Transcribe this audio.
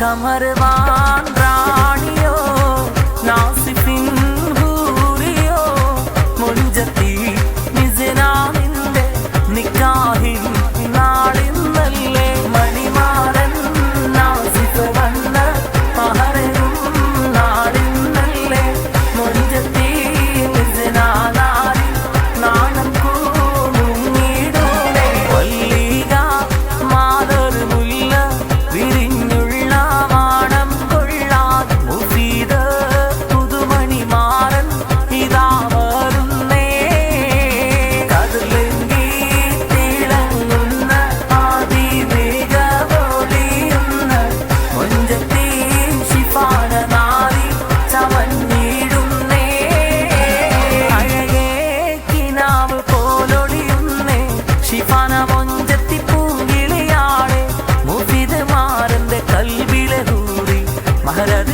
കമർവാൻ റാണിയോ നാസിഫിൻ ഹൂറിയോ മുഞ്ചത്തി നിസിനാനിന്റെ നിക്കാ ahiret